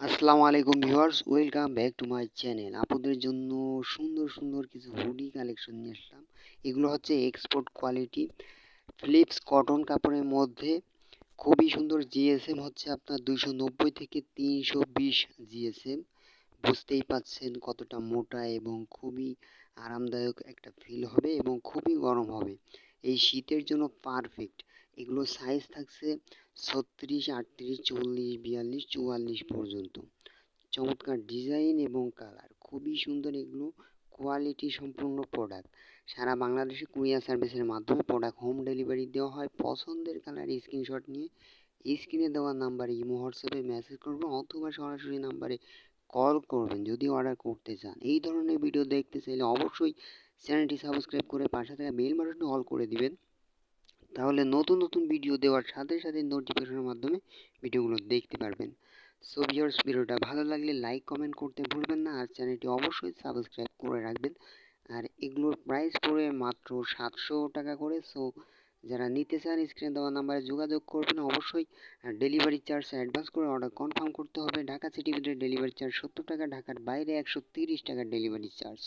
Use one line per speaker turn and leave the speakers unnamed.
আসসালামু আলাইকুম viewers, welcome back to my channel. আপনাদের জন্য সুন্দর সুন্দর কিছু হুডি কালেকশন নিয়ে আসলাম। এগুলো হচ্ছে এক্সপোর্ট কোয়ালিটি ফ্লিপস কটন কাপড়ের মধ্যে। খুবই সুন্দর জিএসএম হচ্ছে আপনার দুইশো নব্বই থেকে তিনশো বিশ জিএসএম বুঝতেই পাচ্ছেন কতটা মোটা এবং খুবই আরামদায়ক একটা ফিল হবে এবং খুবই গরম হবে। এই শীতের জন্য পারফেক্ট এগুলো সাইজ থাকছে ছত্রিশ, আটত্রিশ, চল্লিশ, বিয়াল্লিশ, চুয়াল্লিশ পর্যন্ত। চমৎকার ডিজাইন এবং কালার খুবই সুন্দর এগুলো কোয়ালিটি সম্পূর্ণ প্রোডাক্ট সারা বাংলাদেশে কুরিয়ার সার্ভিসের মাধ্যমে প্রোডাক্ট হোম ডেলিভারি দেওয়া হয়। পছন্দের কালার স্ক্রিনশট নিয়ে স্ক্রিনে দেওয়া নাম্বারে ইমো হোয়াটসঅ্যাপে মেসেজ করবেন অথবা সরাসরি নাম্বারে কল করবেন যদি অর্ডার করতে চান। এই ধরনের ভিডিও দেখতে চাইলে অবশ্যই চ্যানেলটি সাবস্ক্রাইব করে পাশে থাকা বেল বাটনটি অল করে দিবেন। তাহলে নতুন নতুন ভিডিও দেওয়ার সাথে সাথে নোটিফিকেশনের মাধ্যমে ভিডিওগুলো দেখতে পারবেন। সো ভিউয়ার্স ভিডিওটা ভালো লাগলে লাইক কমেন্ট করতে ভুলবেন না। আর চ্যানেলটি অবশ্যই সাবস্ক্রাইব করে রাখবেন। আর এগুলোর প্রাইস পড়ে মাত্র সাতশো টাকা করে। সো যারা নিতে চান স্ক্রিনে দেওয়া নাম্বারে যোগাযোগ করবেন অবশ্যই। ডেলিভারি চার্জ অ্যাডভান্স করে অর্ডার কনফার্ম করতে হবে। ঢাকা সিটি ভিতরে ডেলিভারি চার্জ সত্তর টাকা, ঢাকার বাইরে একশো তিরিশ টাকা ডেলিভারি চার্জ